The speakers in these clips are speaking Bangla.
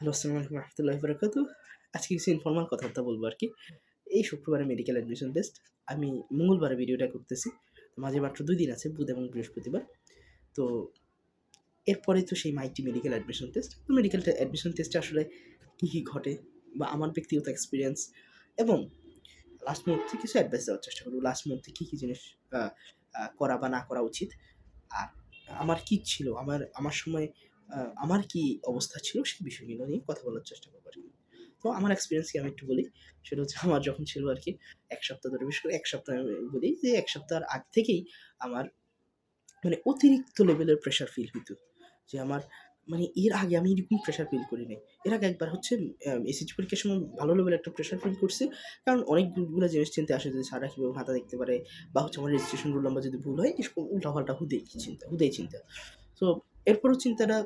হ্যালো, আসসালামু আলাইকুম রহমতুল্লাহি বারাকাতু আজকে কিছু ইনফর্মাল কথাবার্তা বলব আর কি। এই শুক্রবারে মেডিকেল অ্যাডমিশন টেস্ট আমি মঙ্গলবারে ভিডিওটা করতেছি। মাঝে মাত্র দুই দিন আছে, বুধ এবং বৃহস্পতিবার। তো এরপরে তো সেই মাইটি মেডিকেল অ্যাডমিশন টেস্ট তো মেডিকেল অ্যাডমিশন টেস্টে আসলে কী কী ঘটে বা আমার ব্যক্তিগত এক্সপিরিয়েন্স এবং লাস্ট মুহূর্তে কিছু অ্যাডভাইস দেওয়ার চেষ্টা করব। লাস্ট মুহূর্তে কী কী জিনিস করা বা না করা উচিত? আর আমার কি ছিল? আমার আমার সময় আমার কি অবস্থা ছিল সেই বিষয়গুলো নিয়ে কথা বলার চেষ্টা করব আর কি। তো আমার এক্সপিরিয়েন্স কি আমি একটু বলি? সেটা হচ্ছে আমার যখন ছিল আর কি, এক সপ্তাহ ধরে, বিশেষ করে এক সপ্তাহ আমি বলি যে এক সপ্তাহের আগ থেকেই আমার মানে অতিরিক্ত লেভেলের প্রেশার ফিল হইতো। যে আমার মানে এর আগে আমি এরকম প্রেশার ফিল করি নাই এর আগে একবার হচ্ছে এসএসসি পরীক্ষার সময় ভালো লেভেলের একটা প্রেশার ফিল করছি। কারণ অনেকগুলো জিনিস চিন্তা আসে যে সারা কীভাবে ভাতা দেখতে পারে বা হচ্ছে আমার রেজিস্ট্রেশন রোল নাম্বার যদি ভুল হয়, এরকম উল্টাপাল্টা হুদেই চিন্তা হুদেই চিন্তা। তো এরপরও চিন্তাটা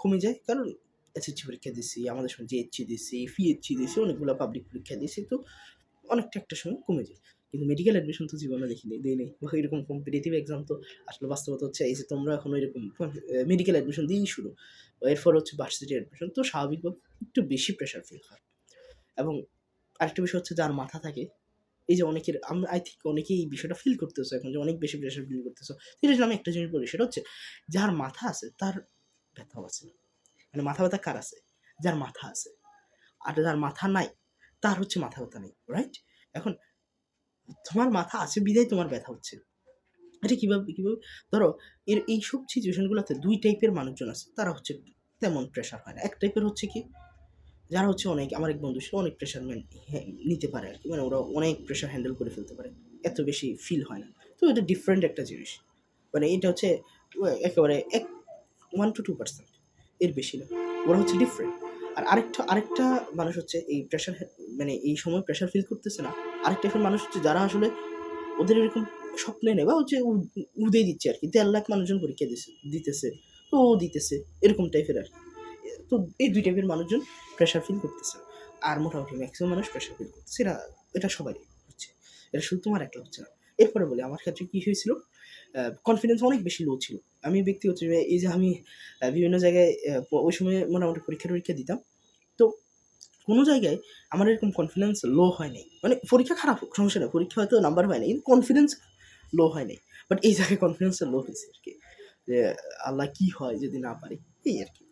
কমে যায়। কারণ এসএসসি পরীক্ষা দিছি আমাদের সময় জিএসসি দিছি ফিএসসি দিয়েছি, অনেকগুলো পাবলিক পরীক্ষা দিয়েছি, তো অনেকটা একটা সময় কমে যায়। কিন্তু মেডিকেল অ্যাডমিশন তো জীবনে দেখিনি, দিই নেই। বা এরকম কম্পিটিটিভ এক্সাম তো আসলে বাস্তবতা হচ্ছে এই যে তোমরা এখন এরকম মেডিকেল অ্যাডমিশন দিয়েই শুরু। এরপর হচ্ছে ভার্সিটি অ্যাডমিশন তো স্বাভাবিকভাবে একটু বেশি প্রেশার ফিল হয়। এবং আরেকটা বিষয় হচ্ছে যার মাথা থাকে এই যে অনেকের, আমরা আই থিঙ্ক অনেকেই এই বিষয়টা ফিল করতেছো এখন যে অনেক বেশি প্রেশার ফিল করতেছো। সেটা আমি একটা জিনিস বলি, সেটা হচ্ছে যার মাথা আছে তার ব্যথাও আছে মানে মাথা ব্যথা কার আছে? যার মাথা আছে। আর যার মাথা নাই, তার হচ্ছে মাথা ব্যথা নেই রাইট এখন তোমার মাথা আছে বিদায় তোমার ব্যথা হচ্ছে। এটা কীভাবে কীভাবে? ধরো, এর এই সব সিচুয়েশনগুলোতে দুই টাইপের মানুষজন আছে, তারা হচ্ছে তেমন প্রেশার হয় না। এক টাইপের হচ্ছে কি যারা হচ্ছে অনেক, আমার এক বন্ধু ছিল অনেক প্রেশার নিতে পারে আর কি। মানে ওরা অনেক প্রেশার হ্যান্ডেল করে ফেলতে পারে। এত বেশি ফিল হয় না। তো এটা ডিফারেন্ট একটা জিনিস। মানে এটা হচ্ছে একেবারে এক ওয়ান টু টু পার্সেন্ট এর বেশি না। ওরা হচ্ছে ডিফারেন্ট আর আরেকটা আরেকটা মানুষ হচ্ছে এই প্রেশার মানে এই সময় প্রেশার ফিল করতেছে না। আরেকটা টাইপের মানুষ হচ্ছে যারা আসলে ওদের এরকম স্বপ্নে নেই বা হচ্ছে উ- উদয় দিচ্ছে আর কি। দেড় লাখ মানুষজন পরীক্ষা দিছে, দিতেছে। তো ও দিতেছে, এরকম টাইপের আর কি। তো এই দুই টাইপের মানুষজন প্রেশার ফিল করতেছে। আর মোটামুটি ম্যাক্সিমাম মানুষ প্রেশার ফিল করতেছে। এটা এটা সবারই হচ্ছে। এটা শুধু তোমার একটা হচ্ছে না। এরপরে বলি, আমার ক্ষেত্রে কী হয়েছিল? কনফিডেন্স অনেক বেশি লো ছিল। আমি ব্যক্তিগত এই যে আমি বিভিন্ন জায়গায় ওই সময় মোটামুটি পরীক্ষা টরীক্ষা দিতাম। তো কোনো জায়গায় আমার এরকম কনফিডেন্স লো হয় নাই। মানে পরীক্ষা খারাপ হোক সমস্যা নেই। পরীক্ষা হয়তো নাম্বার হয় নাই, কিন্তু কনফিডেন্স লো হয় নাই। বাট এই জায়গায় কনফিডেন্সটা লো হয়েছে আর কি। যে, আল্লাহ কী হয় যদি না পারি, এই আর কি।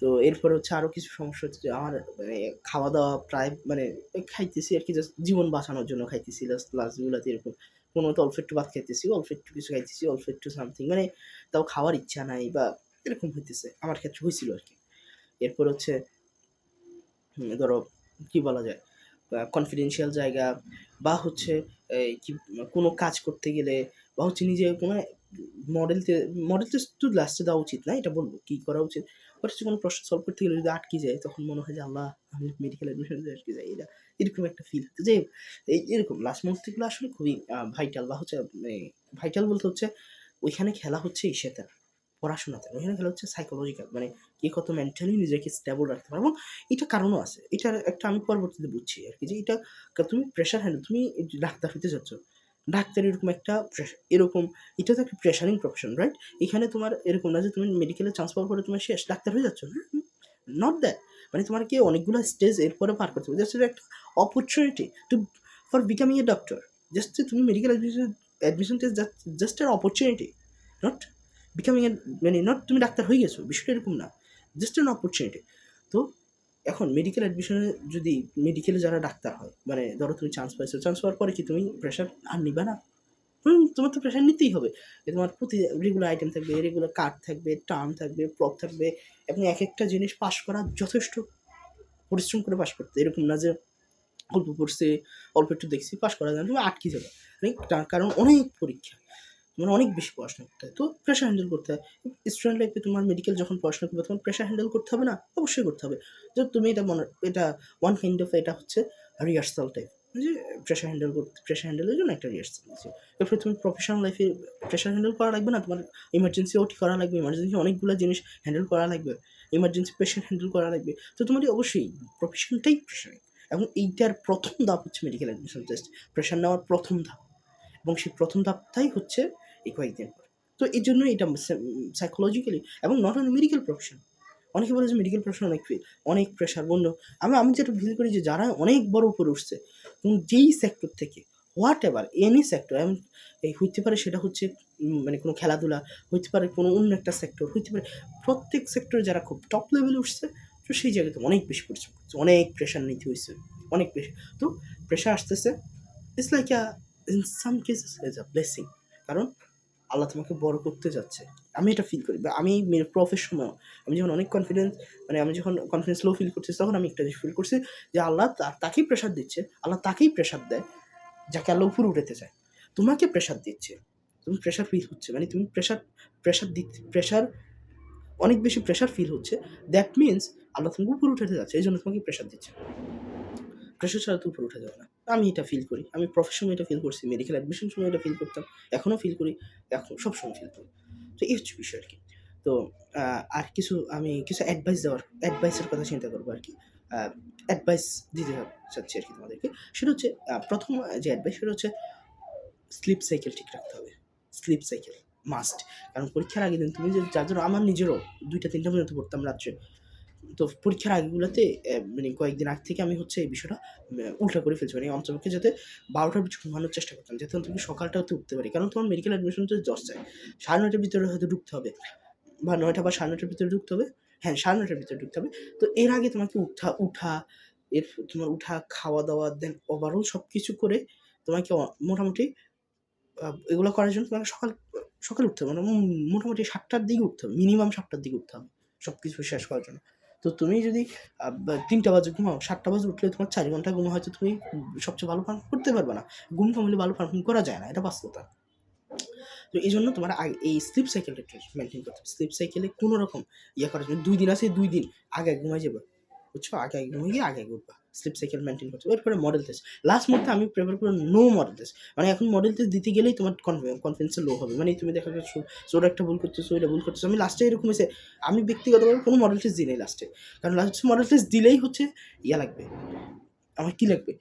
তো এরপর হচ্ছে আরও কিছু সমস্যা হচ্ছে আমার মানে খাওয়া দাওয়া প্রায় মানে খাইতেছি আর কি জাস্ট জীবন বাঁচানোর জন্য খাইতেছি লাস্ট ক্লাসগুলোতে এরকম। কোনো তো অল্প একটু ভাত খাইতেছি, অল্প একটু কিছু খাইতেছি, অল্প একটু সামথিং মানে তাও খাওয়ার ইচ্ছা নাই বা এরকম হইতেছে, আমার ক্ষেত্রে হয়েছিল আর কি। এরপর হচ্ছে ধরো কি বলা যায় কনফিডেন্সিয়াল জায়গা, বা হচ্ছে কি, কোনো কাজ করতে গেলে, বা হচ্ছে নিজে কোনো মডেলতে মডেল টেস্ট তো লাস্টে দেওয়া উচিত না, এটা বলব, কী করা উচিত? বাট হচ্ছে কোনো প্রশ্ন সলভ করতে গেলে যদি আটকে যায়, তখন মনে হয় যে, আল্লাহ, আমি মেডিকেল অ্যাডমিশন আটকে যাই। এটা এরকম একটা ফিল যে এই এরকম লাস্ট মুহূর্তগুলো আসলে খুবই ভাইটাল বা হচ্ছে ভাইটাল বলতে হচ্ছে, ওইখানে খেলা হচ্ছে ইসেতে পড়াশোনাতে। ওইখানে খেলা হচ্ছে সাইকোলজিক্যাল মানে কে কত মেন্টালি নিজেকে স্টেবল রাখতে পারব এটা কারণও আছে। এটা একটা আমি পরবর্তীতে বুঝছি আর কি, যে এটা, তুমি প্রেশার হ্যান্ডেল তুমি ডাক্তার হতে যাচ্ছ ডাক্তার এরকম একটা এরকম এটা তো একটা প্রেশারিং প্রফেশন রাইট এখানে তোমার এরকম না যে তুমি মেডিকেলে পাওয়ার পরে তুমি শেষ, ডাক্তার হয়ে যাচ্ছ নট দ্যাট মানে তোমাকে অনেকগুলো স্টেজ এরপরে পার করতে হবে জাস্ট একটা opportunity to for becoming a doctor just তুমি medical admission admission test just এর অপরচুনিটি নট বিকামিং এ মানে নট তুমি ডাক্তার হয়ে গেছো, বিষয়টা এরকম না জাস্ট এন অপরচুনিটি তো এখন মেডিকেল অ্যাডমিশনে যদি মেডিকেলে যারা ডাক্তার হয় মানে ধরো তুমি চান্স পাইছো চান্স পাওয়ার পরে কি তুমি প্রেশার আর নিবা না? তোমার তো প্রেশার নিতেই হবে। তোমার প্রতি রেগুলার আইটেম থাকবে রেগুলার কার্ড থাকবে টার্ম থাকবে প্রপ থাকবে এবং এক একটা জিনিস পাস করা যথেষ্ট। পরিশ্রম করে পাস করতে। এরকম না যে অল্প পড়ছে, অল্প একটু দেখছি পাস করা যায় তুমি আটকে যাবে। মানে কারণ অনেক পরীক্ষা। মানে অনেক বেশি পড়াশোনা করতে হয়। তো প্রেশার হ্যান্ডেল করতে হয়। স্টুডেন্ট লাইফে তোমার মেডিকেল যখন পড়াশোনা করবে, তখন প্রেশার হ্যান্ডেল করতে হবে না? অবশ্যই করতে হবে। যে তুমি এটা মনে, এটা ওয়ান কাইন্ড অফ এটা হচ্ছে রিহার্সাল টাইপ যে প্রেশার হ্যান্ডেল করতে প্রেশার হ্যান্ডেলের জন্য একটা রিহার্সাল আছে এরপরে তুমি প্রফেশনাল লাইফে প্রেশার হ্যান্ডেল করা লাগবে না? তোমার ইমার্জেন্সি ওটি করা লাগবে ইমার্জেন্সি অনেকগুলো জিনিস হ্যান্ডেল করা লাগবে। ইমার্জেন্সি পেশেন্ট হ্যান্ডেল করা লাগবে। তো তোমার অবশ্যই প্রফেশনটাই প্রেশার এবং এইটার প্রথম ধাপ হচ্ছে মেডিকেল অ্যাডমিশন টেস্ট প্রেশার নেওয়ার প্রথম ধাপ। এবং সেই প্রথম ধাপটাই হচ্ছে এই কয়েকদিন পর তো এই জন্য এটা সাইকোলজিক্যালি এবং নট অনলি মেডিকেল প্রফেশন অনেকে বলে যে মেডিকেল প্রফেশন অনেক অনেক প্রেশার বন্য আমি আমি যেটা ফিল করি যে যারা অনেক বড় উপরে উঠছে এবং যেই সেক্টর থেকে হোয়াট এভার এনি সেক্টর এই হইতে পারে সেটা হচ্ছে মানে কোনো খেলাধুলা, হইতে পারে কোনো অন্য একটা সেক্টর হইতে পারে প্রত্যেক সেক্টরে যারা খুব টপ লেভেলে উঠছে, তো সেই জায়গাতে অনেক বেশি পরিশ্রম করছে, অনেক প্রেশার নিতে হয়েছে অনেক বেশি। তো প্রেশার আসতেছে it's like a in some cases is a blessing কারণ আল্লাহ তোমাকে বড় করতে যাচ্ছে। আমি এটা ফিল করি। বা আমি প্রফের সময় আমি যখন অনেক কনফিডেন্স মানে আমি যখন কনফিডেন্স লো ফিল করছি তখন আমি একটা ফিল করছি যে আল্লাহ তাকেই প্রেশার দিচ্ছে, আল্লাহ তাকেই প্রেশার দেয়, যাকে আল্লাহ উপরে উঠাতে চায়। তোমাকে প্রেশার দিচ্ছে। তুমি প্রেশার ফিল হচ্ছে। মানে তুমি প্রেশার প্রেশার দিতে প্রেশার অনেক বেশি প্রেশার ফিল হচ্ছে। দ্যাট মিনস আল্লাহ তোমাকে উপরে উঠাতে যাচ্ছে, এই জন্য তোমাকে প্রেশার দিচ্ছে। প্রেশার ছাড়া তো উপরে উঠে যাবে না। আমি এটা ফিল করি। আমি প্রফেশনে এটা ফিল করছি। মেডিকেল অ্যাডমিশন সময় এটা ফিল করতাম। এখনও ফিল করি। এখন সবসময় ফিল করি। তো এই হচ্ছে বিষয় আর কি। তো আর কিছু আমি কিছু অ্যাডভাইস দেওয়ার অ্যাডভাইসের কথা চিন্তা করব আর কি। অ্যাডভাইস দিতে চাচ্ছি আর কি তোমাদেরকে। সেটা হচ্ছে প্রথম যে অ্যাডভাইস সেটা হচ্ছে স্লিপ সাইকেল ঠিক রাখতে হবে। স্লিপ সাইকেল মাস্ট কারণ পরীক্ষার আগে দিন তুমি যে যার জন্য আমার নিজেরও দুইটা, তিনটা পর্যন্ত পড়তাম রাত্রে। তো পরীক্ষার আগেগুলোতে মানে কয়েকদিন আগ থেকে আমি হচ্ছে এই বিষয়টা উল্টা করে ফেলছি। মানে অন্তপক্ষে যাতে বারোটার পিছু ঘুমানোর চেষ্টা করতাম, যাতে অন্তত সকালটাতে উঠতে পারি। কারণ তোমার মেডিকেল অ্যাডমিশন তো দশটায় সাড়ে নয়টার ভিতরে হয়তো ঢুকতে হবে। বা নয়টা বা সাড়ে নয়টার ভিতরে ঢুকতে হবে। হ্যাঁ সাড়ে নয়টার ভিতরে ঢুকতে হবে। তো এর আগে তোমাকে উঠা উঠা, এর তোমার উঠা, খাওয়া দাওয়া দেন ওভারঅল সব কিছু করে তোমাকে মোটামুটি এগুলো করার জন্য তোমাকে সকাল, সকালে উঠতে হবে। মানে মোটামুটি সাতটার দিকে উঠতে হবে। মিনিমাম সাতটার দিকে উঠতে হবে। সব কিছু শেষ করার জন্য। তো তুমি যদি তিনটা বাজে ঘুমাও, সাতটা বাজে উঠলে তোমার চার ঘণ্টা ঘুম হয়তো তুমি সবচেয়ে ভালো পারফর্ম করতে পারবে না। ঘুম কমলে ভালো পারফর্ম করা যায় না, এটা বাস্তবতা। তো এই জন্য তোমার এই স্লিপ সাইকেলটা একটু মেনটেন করতে হবে। স্লিপ সাইকেলে কোনো রকম ইয়ে করার জন্য, দুই দিন আছে, দুই দিন আগে ঘুমাই যাবে। বুঝছ? আগে ঘুমিয়ে আগে উঠবা। স্লিপ সাইকেল মেনটেন হবে এরপরে মডেল টেস্ট লাস্ট মুহূর্তে আমি প্রেফার করব নো মডেল টেস্ট মানে এখন মডেল টেস্ট দিতে গেলেই তোমার কনফিডেন্স লো হবে। মানে তুমি দেখা যাচ্ছে ওটা একটা ভুল করতেছো, এটা ভুল করতেছো। আমি লাস্টে এরকম হয়েছে, আমি ব্যক্তিগতভাবে কোনো মডেল টেস্ট দিই নাই লাস্টে কারণ লাস্ট মডেল টেস্ট দিলেই হচ্ছে ইয়া লাগবে। আমার কী লাগবে?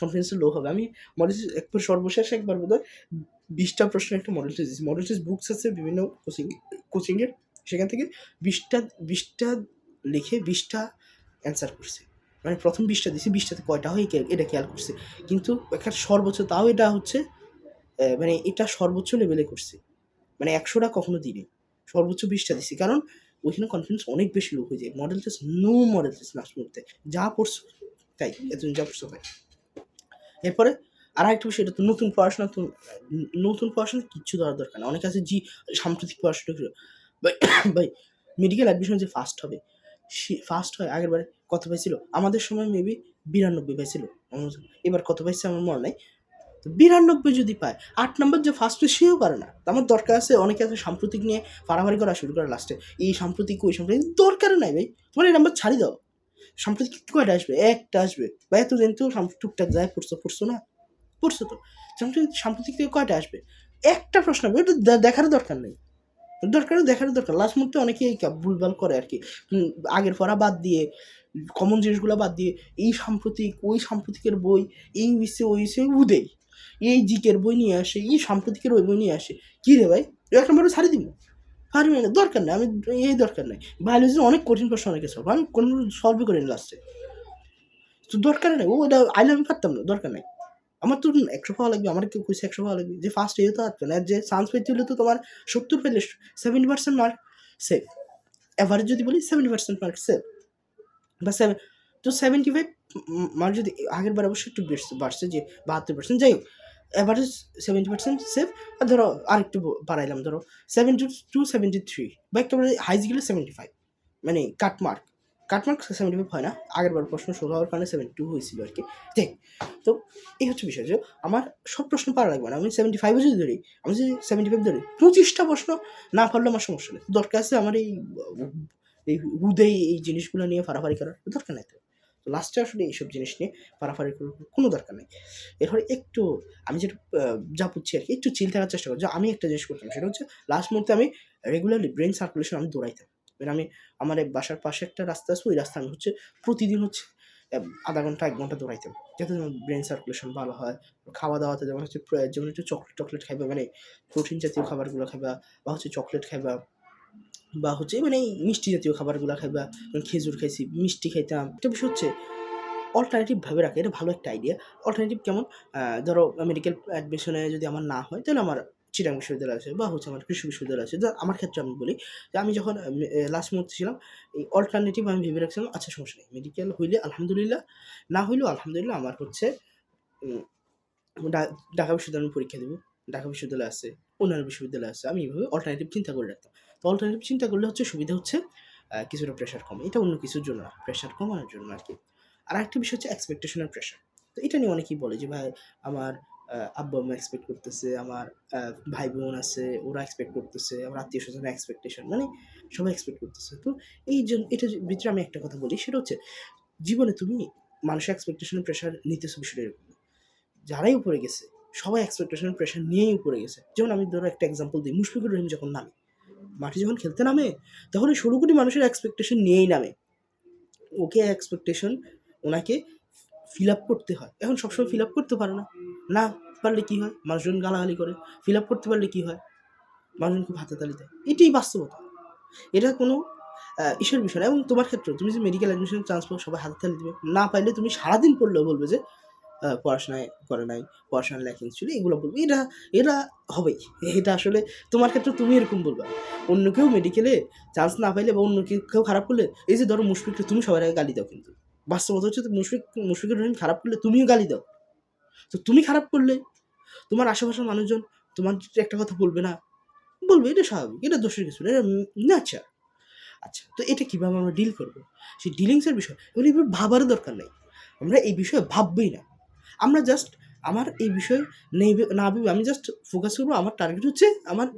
কনফিডেন্স লো হবে। আমি মডেল একবার সর্বশেষ একবার বোধ হয় বিশটা প্রশ্নের একটা মডেল টেস্ট দিয়েছি। মডেল টেস্ট বুকস আছে বিভিন্ন কোচিং কোচিংয়ের সেখান থেকে বিশটা বিশটা লিখে বিশটা অ্যান্সার করছে। মানে প্রথম বিশটা দিয়েছি বিশটাতে কয়টা হয় এটা খেয়াল করছে। কিন্তু একটা সর্বোচ্চ, তাও এটা হচ্ছে মানে এটা সর্বোচ্চ লেভেলে করছে। মানে একশোটা কখনো দিইনি। সর্বোচ্চ বিশটা দিছি। কারণ ওইখানে কনফিডেন্স অনেক বেশি লো হয়ে যায়। Model test no model test last মুহূর্তে। যা পড়ছো, তাই, এতদিন যা পড়ছো, তাই। এরপরে আর একটা বিষয়, এটা তো নতুন পড়াশোনা, তো নতুন পড়াশোনা কিচ্ছু দেওয়ার দরকার না। অনেক আছে জি, সাম্প্রতিক পড়াশোনা ভাই ভাই মেডিকেল অ্যাডমিশন যে ফার্স্ট হবে, সে ফার্স্ট হয় আগের বারে কত পাইছিল? আমাদের সময় মেবি বিরানব্বই পাইছিল। এবার কত পাইছে আমার মনে নাই। তো বিরানব্বই যদি পায়, আট নম্বর যে ফার্স্ট সেও পারে না। আমার দরকার আছে, অনেকে আছে সাম্প্রতিক নিয়ে ফাড়াফাড়ি করা শুরু করে লাস্টে এই সাম্প্রতিক, ওই সাম্প্রতিক দরকার নাই ভাই। তোমার এই নাম্বার ছাড়ি দাও। সাম্প্রতিক কয়টা আসবে? একটা আসবে। বা এতদিন তো টুকটাক যায়, পড়ছো পড়ছো না? পড়ছো তো। সাম্প্রতিক থেকে কয়টা আসবে? একটা প্রশ্ন আসবে ওটা দে- দেখারও দরকার নেই। দরকার দেখারও দরকার। লাস্ট মুহূর্তে অনেকেই ভুলভাল করে আর কি। আগের পড়া বাদ দিয়ে কমন জিনিসগুলো বাদ দিয়ে এই সাম্প্রতিক, ওই সাম্প্রতিকের বই, এই বিষয়ে ওই বিষয়ে উদেই এই জিকের বই নিয়ে আসে, এই সাম্প্রতিকের ওই বই নিয়ে আসে। কী রে ভাই? এক নম্বরে ছাড়ি দিব? পারবি না দরকার নেই, আমি এই দরকার নেই। বায়োলজি অনেক কঠিন প্রশ্ন অনেকে সলভ আমি কোনো সলভই করিনি লাস্টে তো দরকার নেই, ও এটা আইলে আমি পারতাম না, দরকার নেই। আমার তো একশো পাওয়া লাগবে, আমার কেউ কইছে একশো পাওয়া লাগবে। যে ফার্স্ট এই তো আসবে না, যে চান্স পেতে হলে তো তোমার সত্তর পেলে seventy percent mark save average যদি বলি সেভেন্টি পার্সেন্ট মার্ক সেভ বা সেভেন তো সেভেন্টি ফাইভ মার্ক যদি আগের বার অবশ্যই একটু বাড়ছে যে বাহাত্তর পার্সেন্ট যাই হোক অ্যাভারেজ সেভেন্টি পার্সেন্ট সেভ আর ধরো আরেকটু বাড়াইলাম, ধরো সেভেন্টি টু সেভেন্টি থ্রি বা একেবারে হাইজ গেলে সেভেন্টি ফাইভ মানে cut mark cut mark cut seventy five হয় না, আগের বার প্রশ্ন ষোলো হওয়ার কারণে সেভেন্টি টু হয়েছিল আর কি দেখ তো এই হচ্ছে বিষয়, যে আমার সব প্রশ্ন পারা লাগবে না, আমি সেভেন্টি ফাইভও যদি ধরি, আমি যদি সেভেন্টি ফাইভ ধরি, পঁচিশটা প্রশ্ন না পারলে আমার সমস্যা নেই দরকার আছে আমার এই এই হুদেই এই জিনিসগুলো নিয়ে ফাড়াফাড়ি করার দরকার নেই তো। লাস্টে আসলে এইসব জিনিস নিয়ে ফাড়াফাড়ি করার কোনো দরকার নেই। এরপরে একটু আমি যেটা যা বুঝছি আর কি, একটু চিল থাকার চেষ্টা করছি। আমি একটা জিনিস করতাম, সেটা হচ্ছে লাস্ট মুহূর্তে আমি রেগুলারলি ব্রেন সার্কুলেশন আমি দৌড়াইতাম। মানে আমি আমার বাসার পাশে একটা রাস্তা আছে, ওই রাস্তা আমি হচ্ছে প্রতিদিন হচ্ছে আধা ঘণ্টা, এক ঘণ্টা দৌড়াইতাম। যাতে যেমন ব্রেন সার্কুলেশন ভালো হয়, খাওয়া দাওয়াতে যেমন হচ্ছে যেমন একটু চকলেট টকলেট খাইবা মানে প্রোটিন জাতীয় খাবারগুলো খাইবা, বা হচ্ছে চকলেট খাইবা বা হচ্ছে মানে এই মিষ্টি জাতীয় খাবারগুলো খাইবা খেজুর খাইছি, মিষ্টি খাইতাম। একটা বিষয় হচ্ছে অল্টারনেটিভভাবে রাখে, এটা ভালো একটা আইডিয়া অল্টারনেটিভ কেমন? ধরো মেডিকেল অ্যাডমিশনে যদি আমার না হয়, তাহলে আমার চিরাং বিশ্ববিদ্যালয় আছে বা হচ্ছে আমার কৃষি বিশ্ববিদ্যালয় আছে। আমার ক্ষেত্রে আমি বলি, যে আমি যখন লাস্ট মুহূর্তে ছিলাম, এই অল্টারনেটিভ আমি ভেবে রাখছিলাম আচ্ছা সমস্যা নেই মেডিকেল হইলে আলহামদুলিল্লাহ, না হইলেও আলহামদুলিল্লাহ আমার হচ্ছে ঢাকা বিশ্ববিদ্যালয় আমি পরীক্ষা দেবো। ঢাকা বিশ্ববিদ্যালয় আছে, অন্যান্য বিশ্ববিদ্যালয় আছে, আমি এইভাবে অল্টারনেটিভ চিন্তা করে রাখতাম। তো অল্টারনেটিভ চিন্তা করলে হচ্ছে সুবিধা হচ্ছে কিছুটা প্রেশার কমে। এটা অন্য কিছুর জন্য না প্রেশার কমানোর জন্য আর কি আর একটা বিষয় হচ্ছে এক্সপেকটেশনের প্রেশার তো এটা নিয়ে অনেকেই বলে যে, ভাই, আমার আব্বা আম্মা এক্সপেক্ট করতেছে, আমার ভাই বোন আছে, ওরা এক্সপেক্ট করতেছে, আমার আত্মীয় স্বজনের এক্সপেকটেশন মানে সবাই এক্সপেক্ট করতেছে। তো এই জন্য এটা ভিতরে আমি একটা কথা বলি, সেটা হচ্ছে জীবনে তুমি মানুষের এক্সপেকটেশনের প্রেশার নিতেছো বিষয়টা এরকম যারাই উপরে গেছে, সবাই এক্সপেকটেশনের প্রেশার নিয়েই উপরে গেছে। যেমন আমি ধরো একটা এক্সাম্পল দিই, মুশফিকুর রহিম যখন নামে মাঠে যখন খেলতে নামে, তখন ওই ষোলো কোটি মানুষের এক্সপেকটেশন নিয়েই নামে। ওকে এক্সপেকটেশন ওনাকে ফিল আপ করতে হয়। এখন সবসময় ফিল আপ করতে পারে না। না, পারলে কি হয়? মানুষজন গালাগালি করে। ফিল আপ করতে পারলে কি হয়? মানুষজন খুব হাতে তালি দেয়। এটাই বাস্তবতা। এটা কোনো ঈশ্বর বিষয় এবং তোমার ক্ষেত্রে তুমি যে মেডিকেল অ্যাডমিশন চান্স পাও, সবাই হাতে তালি দেবে। না পাইলে তুমি সারাদিন পড়লেও বলবে যে পড়াশোনায় করে নাই, পড়াশোনার ল্যাকিংস ছিল, এগুলো বলবে। এটা এটা হবেই এটা আসলে তোমার ক্ষেত্রে তুমি এরকম বলবা। অন্য কেউ মেডিকেলে চান্স না পাইলে বা অন্য কেউ কেউ খারাপ করলে, এই যে ধরো মুশফিককে তুমি সবার আগে গালি দাও কিন্তু। বাস্তবতা হচ্ছে তো মুশফিক, মুশফিকের রহিম খারাপ করলে তুমিও গালি দাও। তো তুমি খারাপ করলে, তোমার আশেপাশের মানুষজন তোমার একটা কথা বলবে না, বলবে, এটা স্বাভাবিক, এটা দোষের কিছু না, এটা নেচার আচ্ছা তো এটা কীভাবে আমরা ডিল করব? সেই ডিলিংসের বিষয়, এগুলো এভাবে ভাবার দরকার নেই। আমরা এই বিষয়ে ভাববই না। আমরা জাস্ট আমার এই বিষয়ে নেই না ভেবে আমি জাস্ট ফোকাস করব, আমার টার্গেট হচ্ছে আমার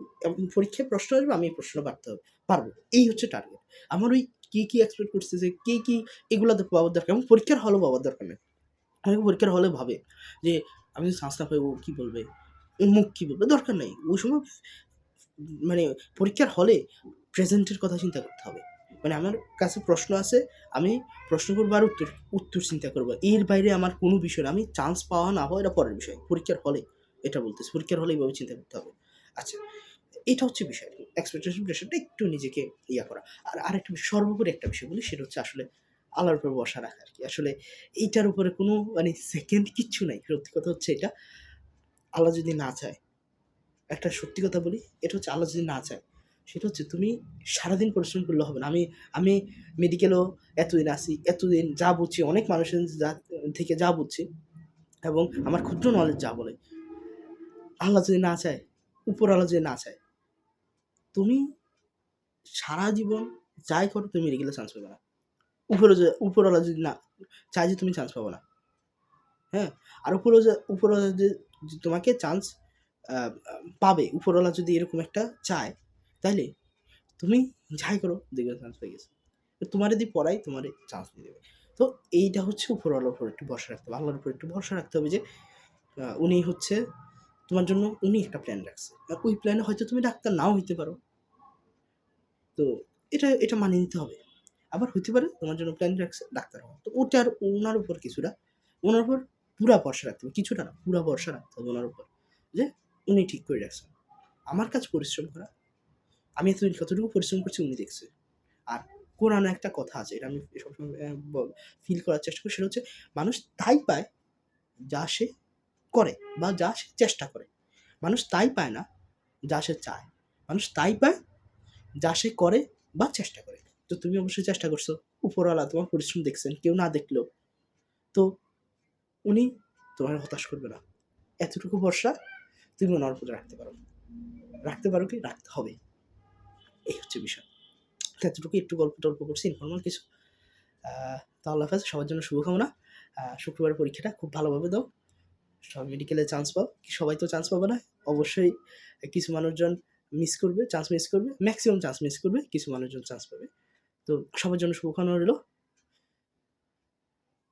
পরীক্ষায় প্রশ্ন আসবে, আমি এই প্রশ্ন পারতে হবে, পারব, এই হচ্ছে টার্গেট আমার ওই কী কী এক্সপেক্ট করতেছে কে কী এগুলোতে পাওয়ার দরকার, এবং পরীক্ষার হলেও পাওয়ার দরকার নেই, অনেকে পরীক্ষার হলে ভাবে যে আমি চান্স না পাই, ও কী বলবে মুখ কী বলবে, দরকার নেই, ওই সময় মানে পরীক্ষার হলে প্রেজেন্টের কথা চিন্তা করতে হবে মানে আমার কাছে প্রশ্ন আছে, আমি প্রশ্ন করব আর উত্তর উত্তর চিন্তা করব। এর বাইরে আমার কোনো বিষয় আমি চান্স পাওয়া না পাওয়া এটা পরের বিষয়। পরীক্ষার হলে এটা বলতেছি, পরীক্ষার হলে এইভাবে চিন্তা করতে হবে। আচ্ছা এটা হচ্ছে বিষয়। এক্সপেকটেশন প্রেশারটা একটু নিজেকে ইয়া করা। আর আরেকটা বিষয়, সর্বোপরি একটা বিষয় বলি, সেটা হচ্ছে আসলে আলার উপর বসা রাখা আর কি আসলে এইটার উপরে কোনো মানে সেকেন্ড কিচ্ছু নাই। সত্যি কথা হচ্ছে এটা, আল্লাহ যদি না চায়, একটা সত্যি কথা বলি, এটা হচ্ছে আল্লাহ যদি না চায় সেটা হচ্ছে তুমি সারাদিন পরিশ্রম করলে হবে না। আমি আমি মেডিকেলও এতদিন আসি এতদিন যা বুঝছি, অনেক মানুষের যা, থেকে যা বুঝছি এবং আমার ক্ষুদ্র নলেজ যা বলে, আল্লাহ যদি না চায়, উপর আল্লাহ যদি না চায়, তুমি সারা জীবন যাই করো, তুমি মেডিকেলে চান্স পাবে না। উপরে উপরওয়ালা যদি না চাই যে তুমি চান্স পাবো না। হ্যাঁ? আর উপরওয়ালা উপরওয়ালা যে তোমাকে চান্স পাবে উপরওয়ালা যদি এরকম একটা চায় তাইলে তুমি যাই করো, দেখবে চান্স পেয়ে গেছে। তোমার যদি পড়াই তোমার চান্স দিয়ে দেবে। তো এইটা হচ্ছে উপরওয়ালার উপর একটু ভরসা রাখতে হবে। আল্লাহর উপর একটু ভরসা রাখতে হবে যে উনি হচ্ছে তোমার জন্য উনি একটা প্ল্যান রাখছে। ওই প্ল্যানে হয়তো তুমি ডাক্তার নাও হইতে পারো। তো এটা এটা মানিয়ে নিতে হবে। আবার হইতে পারে তোমার জন্য প্ল্যান রাখছে, ডাক্তার হওয়া তো ওটার, ওনার উপর কিছুটা, ওনার উপর পুরা ভরসা রাখতে হবে। কিছুটা না, পুরা ভরসা রাখতে হবে ওনার উপর। যে উনি ঠিক করে রাখছেন। আমার কাছে পরিশ্রম করা আমি এতদিন কতটুকু পরিশ্রম করছি উনি দেখছে। আর কোরআনে একটা কথা আছে, এটা আমি সবসময় ফিল করার চেষ্টা করি। সেটা হচ্ছে, মানুষ তাই পায় যা সে করে বা যা সে চেষ্টা করে। মানুষ তাই পায় না যা সে চায়। মানুষ তাই পায় যা সে করে বা চেষ্টা করে। তো তুমি অবশ্যই চেষ্টা করছ। উপরওয়ালা তোমার পরিশ্রম দেখছেন, কেউ না দেখলেও। তো উনি তোমার হতাশ করবে না। এতটুকু ভরসা তুমি ওনার উপরে রাখতে পারো। রাখতে পারো কি? রাখতে হবে। এই হচ্ছে বিষয়। এতটুকু একটু গল্প টল্প করছি ইনফর্মাল কিছু। তো আল্লাহ হাফেজ, সবার জন্য শুভকামনা। শুক্রবার পরীক্ষাটা খুব ভালোভাবে দাও। সব মেডিকেলে চান্স পাও। কি সবাই তো চান্স পাবে না? অবশ্যই কিছু মানুষজন মিস করবে চান্স মিস করবে। ম্যাক্সিমাম চান্স মিস করবে, কিছু মানুষজন চান্স পাবে। তো সবার জন্য শুভকামনা রইল।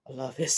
আল্লাহ হাফেজ।